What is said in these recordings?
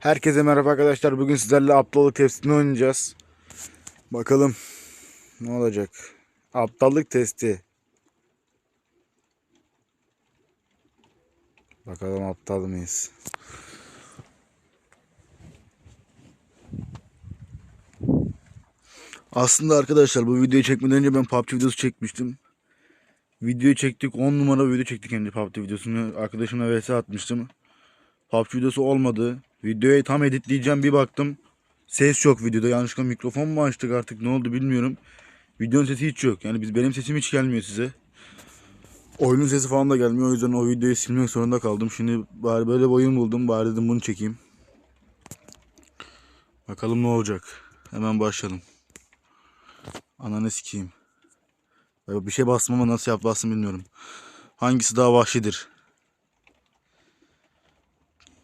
Herkese merhaba arkadaşlar. Bugün sizlerle aptallık testini oynayacağız. Bakalım ne olacak. Aptallık testi. Bakalım aptal mıyız? Aslında arkadaşlar bu videoyu çekmeden önce ben PUBG videosu çekmiştim. Videoyu çektik 10 numara video çektik önce PUBG videosunu. Arkadaşımla vs atmıştım. PUBG videosu olmadı. Videoyu tam editleyeceğim bir baktım. Ses yok videoda. Yanlışlıkla mikrofon mu açtık artık ne oldu bilmiyorum. Videonun sesi hiç yok. Yani biz benim sesim hiç gelmiyor size. Oyunun sesi falan da gelmiyor. O yüzden o videoyu silmek zorunda kaldım. Şimdi bari böyle bir oyun buldum. Bari dedim bunu çekeyim. Bakalım ne olacak. Hemen başlayalım. Ananı sikeyim. Bir şey bastım ama nasıl yap bastım bilmiyorum. Hangisi daha vahşidir?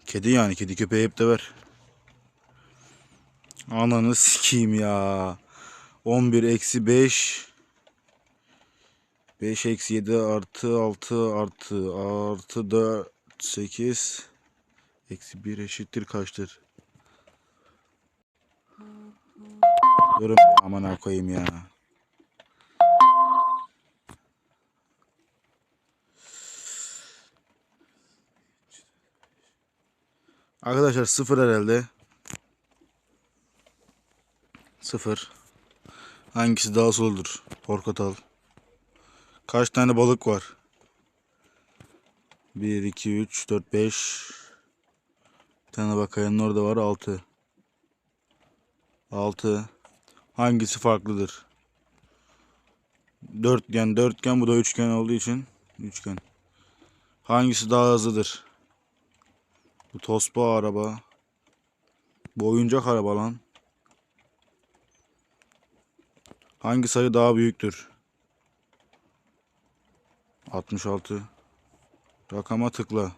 Kedi yani. Kedi köpeği hep de ver. Ananı sikeyim ya. 11 eksi 5. 5 eksi 7 artı 6 artı artı 4 8 eksi 1 eşittir kaçtır? Durun ya, aman koyayım ya. Arkadaşlar sıfır herhalde. Sıfır. Hangisi daha soldur? Portakal. Kaç tane balık var? 1, 2, 3, 4, 5. Bir tane bakayanın orada var 6. 6. Hangisi farklıdır? Dörtgen, dörtgen bu da üçgen olduğu için üçgen. Hangisi daha hızlıdır? Bu tospa araba. Bu oyuncak araba lan. Hangi sayı daha büyüktür? 66. Rakama tıkla.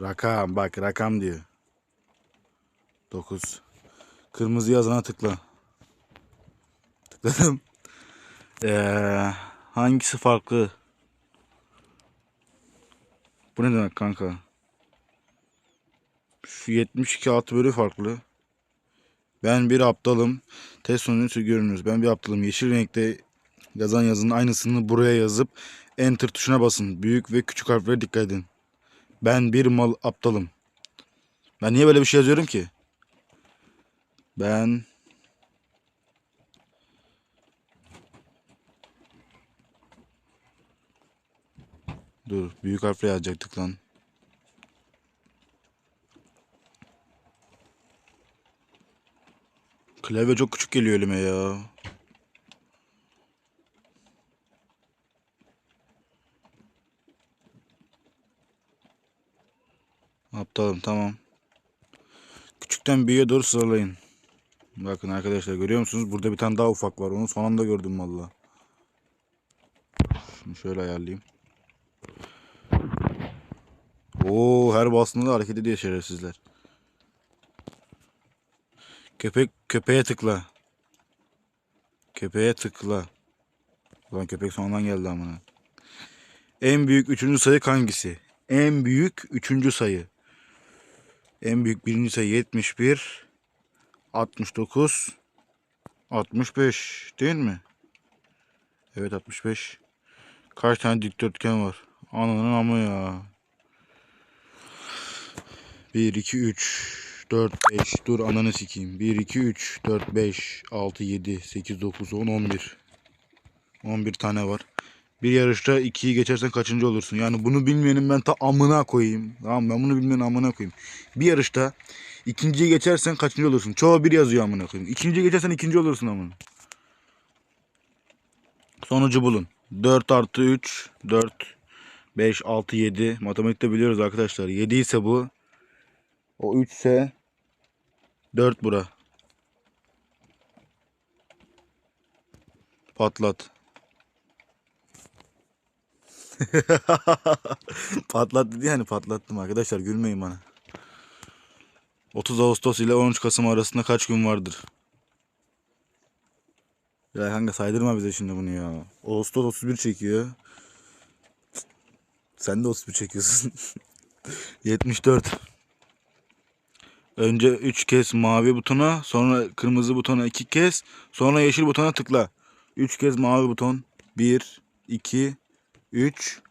Rakam bak rakam diyor. 9. Kırmızı yazana tıkla. Tıkladım. Ee, hangisi farklı? Bu ne demek kanka? Şu 72 altı bölü farklı. Ben bir aptalım. Test sonucu görünüyoruz. Ben bir aptalım. Yeşil renkte yazan yazının aynısını buraya yazıp enter tuşuna basın. Büyük ve küçük harflere dikkat edin. Ben bir mal aptalım. Ben niye böyle bir şey yazıyorum ki? Ben Dur, büyük harfle yazacaktık lan. Klavye çok küçük geliyor elime ya. Aptalım tamam. Küçükten büyüğe doğru sıralayın. Bakın arkadaşlar görüyor musunuz? Burada bir tane daha ufak var. Onu son anda gördüm valla. Şunu şöyle ayarlayayım. Oo her bastığında hareket ediyor şerefsizler. Köpek köpeğe tıkla. Köpeğe tıkla. Ulan köpek sonradan geldi amına. En büyük üçüncü sayı hangisi? En büyük üçüncü sayı. En büyük birinci sayı 71, 69, 65 değil mi? Evet 65. Kaç tane dikdörtgen var? Ananın amı ya. 1, 2, 3, 4, 5. Dur ananı sikeyim. 1, 2, 3, 4, 5, 6, 7, 8, 9, 10, 11. 11 tane var. Bir yarışta 2'yi geçersen kaçıncı olursun? Yani bunu bilmeyenin ben ta amına koyayım. Tamam ben bunu bilmeyenin amına koyayım. Bir yarışta ikinciyi geçersen kaçıncı olursun? Çoğu bir yazıyor amına koyayım. İkinciyi geçersen ikinci olursun amına. Sonucu bulun. 4 artı 3, 4, 5, 6, 7. Matematikte biliyoruz arkadaşlar. 7 ise bu. O 3 ise 4 bura. Patlat. Patlat dedi yani patlattım arkadaşlar gülmeyin bana. 30 Ağustos ile 13 Kasım arasında kaç gün vardır? Ya kanka saydırma bize şimdi bunu ya. Ağustos 31 çekiyor. Sen de 31 çekiyorsun. 74. Önce 3 kez mavi butona, sonra kırmızı butona 2 kez, sonra yeşil butona tıkla. 3 kez mavi buton. 1 2 3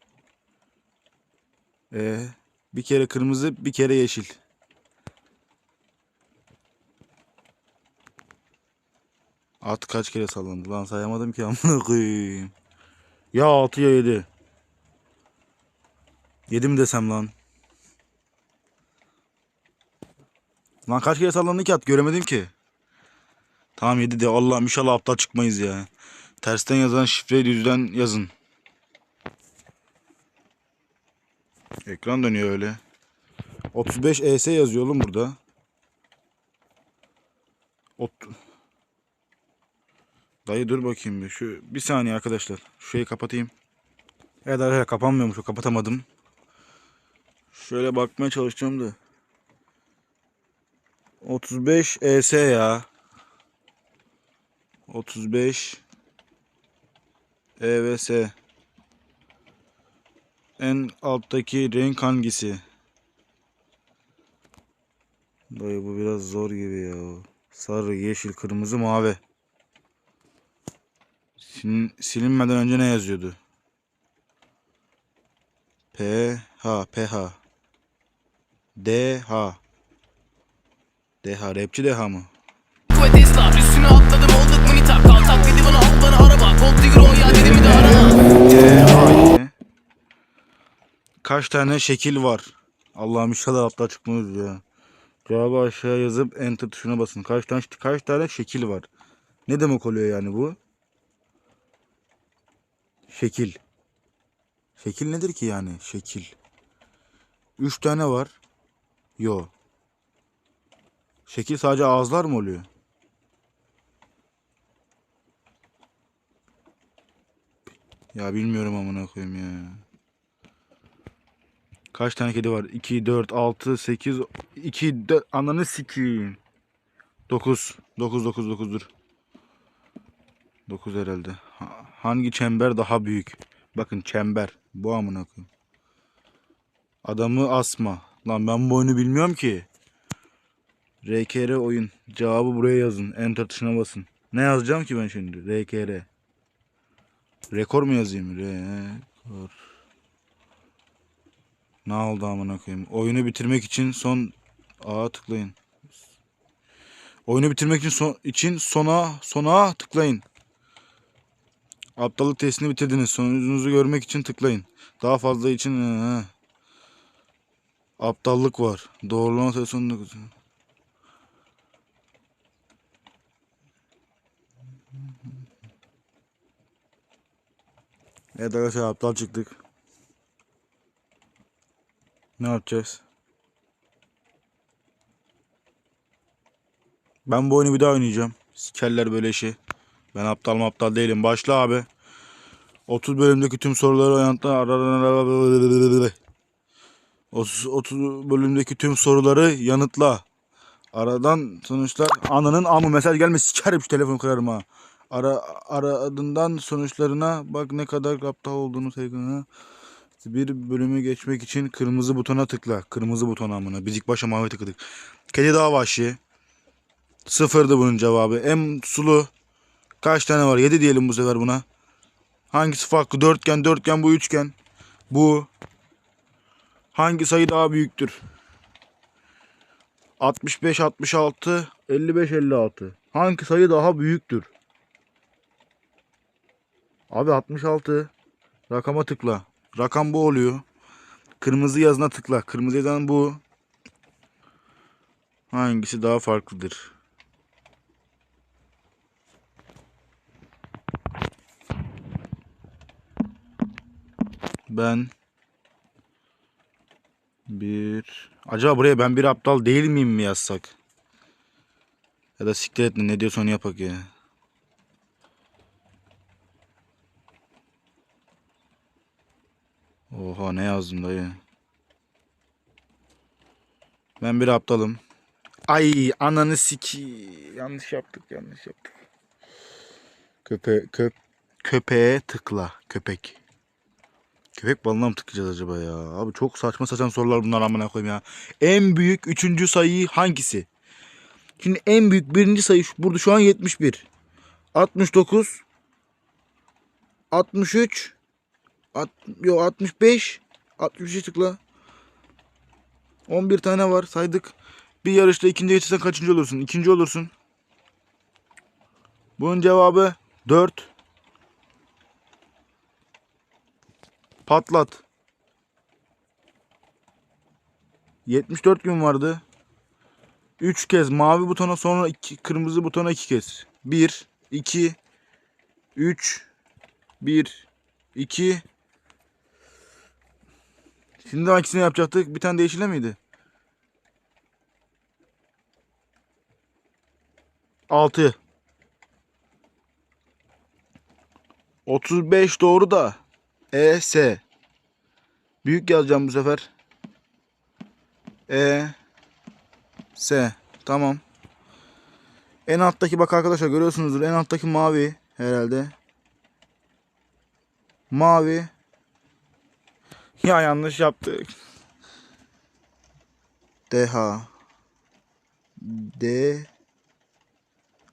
ee, bir kere kırmızı, bir kere yeşil. At kaç kere sallandı lan sayamadım ki amına koyayım. Ya 6 ya 7. 7 mi desem lan? Lan kaç kere sallandı ki at göremedim ki. Tamam 7 de Allah'ım inşallah aptal çıkmayız ya. Tersten yazan şifreyi düzden yazın. Ekran dönüyor öyle. 35 ES yazıyor oğlum burada. Ot Dayı dur bakayım bir. Şu bir saniye arkadaşlar. Şurayı kapatayım. Evet arkadaşlar kapanmıyormuş. Kapatamadım. Şöyle bakmaya çalışacağım da. 35 ES ya. 35 EVS. En alttaki renk hangisi? Dayı bu biraz zor gibi ya. Sarı, yeşil, kırmızı, mavi. Silin, silinmeden önce ne yazıyordu? P H P H D H D H rapçi D H mı? Ve Tesla üstüne atladım olduk manita Kaltak dedi bana al bana araba Gold digger o ya dedi bir de arama D H yine. Kaç tane şekil var? Allah'ım inşallah aptal çıkmaz ya. Cevabı aşağı yazıp enter tuşuna basın. Kaç tane kaç tane şekil var? Ne demek oluyor yani bu? Şekil. Şekil nedir ki yani? Şekil. Üç tane var. Yo. Şekil sadece ağızlar mı oluyor? Ya bilmiyorum amına koyayım ya. Kaç tane kedi var? 2, 4, 6, 8, 2, 4, ananı sikeyim. 9, 9, 9, 9 dur. 9 herhalde. Ha- hangi çember daha büyük? Bakın çember. Bu amına koyayım. Adamı asma. Lan ben bu oyunu bilmiyorum ki. RKR oyun. Cevabı buraya yazın. Enter tuşuna basın. Ne yazacağım ki ben şimdi? RKR. Rekor mu yazayım? Rekor. Ne oldu amına koyayım? Oyunu bitirmek için son A tıklayın. Oyunu bitirmek için son için sona sona tıklayın. Aptallık testini bitirdiniz. Sonucunuzu görmek için tıklayın. Daha fazla için ee, aptallık var. Doğrulama sayısı 19. Evet arkadaşlar aptal çıktık. Ne yapacağız? Ben bu oyunu bir daha oynayacağım. Sikerler böyle işi. Ben aptal mı aptal değilim. Başla abi. 30 bölümdeki tüm soruları yanıtla. 30, 30 bölümdeki tüm soruları yanıtla. Aradan sonuçlar ananın amı mesaj gelme sikerim şu telefonu kırarım ha. Ara aradığından sonuçlarına bak ne kadar aptal olduğunu sevgine. Bir bölümü geçmek için kırmızı butona tıkla. Kırmızı buton amına. Biz ilk başta mavi tıkladık. Kedi daha vahşi. Sıfırdı bunun cevabı. En sulu kaç tane var? 7 diyelim bu sefer buna. Hangisi farklı? Dörtgen, dörtgen bu üçgen. Bu. Hangi sayı daha büyüktür? 65, 66, 55, 56. Hangi sayı daha büyüktür? Abi 66. Rakama tıkla. Rakam bu oluyor. Kırmızı yazına tıkla. Kırmızı yazan bu. Hangisi daha farklıdır? Ben bir acaba buraya ben bir aptal değil miyim mi yazsak? Ya da siktir et ne diyorsa onu yapak ya. Oha ne yazdım dayı. Ben bir aptalım. Ay ananı siki. Yanlış yaptık yanlış yaptık. Köpe köp köpeğe tıkla köpek. Köpek balığına mı tıklayacağız acaba ya? Abi çok saçma saçma sorular bunlar amına koyayım ya. En büyük üçüncü sayı hangisi? Şimdi en büyük birinci sayı şu- burada şu an 71. 69 63 At, yo 65 63'e tıkla. 11 tane var saydık. Bir yarışta ikinci geçersen kaçıncı olursun? İkinci olursun. Bunun cevabı 4. Patlat. 74 gün vardı. 3 kez mavi butona sonra iki, kırmızı butona 2 kez. 1 2 3 1 2 Şimdi hangisini yapacaktık? Bir tane de yeşile miydi? 6 35 doğru da E S Büyük yazacağım bu sefer. E S tamam. En alttaki bak arkadaşlar görüyorsunuzdur. En alttaki mavi herhalde. Mavi. Ya yanlış yaptık. DH D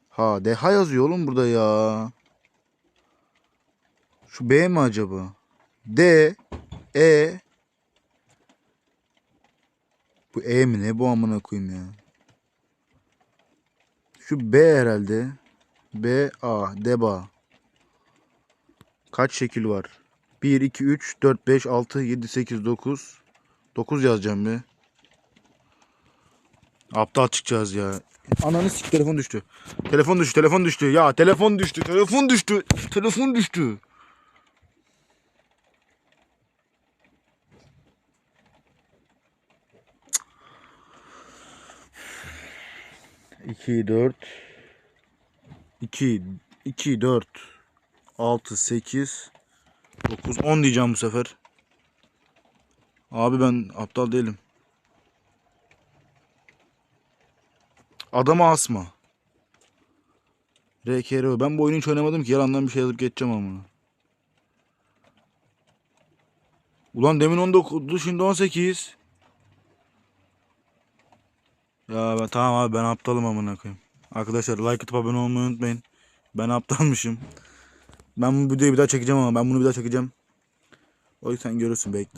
Ha DH yazıyor oğlum burada ya. Şu B mi acaba? D E Bu E mi ne bu amına koyayım ya. Şu B herhalde. B A Deba. Kaç şekil var? 1 2 3 4 5 6 7 8 9 9 yazacağım bir. Aptal çıkacağız ya. Ananı sik telefon düştü. Telefon düştü, telefon düştü. Ya telefon düştü, telefon düştü. Telefon düştü. İki, dört. İki, iki, dört. Altı, sekiz. Dokuz, on diyeceğim bu sefer. Abi ben aptal değilim. Adama asma. RKRO. Ben bu oyunu hiç oynamadım ki. Yalandan bir şey yazıp geçeceğim ama. Ulan demin 19'du şimdi 18. Ya ben, tamam abi ben aptalım amına koyayım. Arkadaşlar like atıp abone olmayı unutmayın. Ben aptalmışım. Ben bu videoyu bir daha çekeceğim ama ben bunu bir daha çekeceğim. O yüzden görürsün bekle.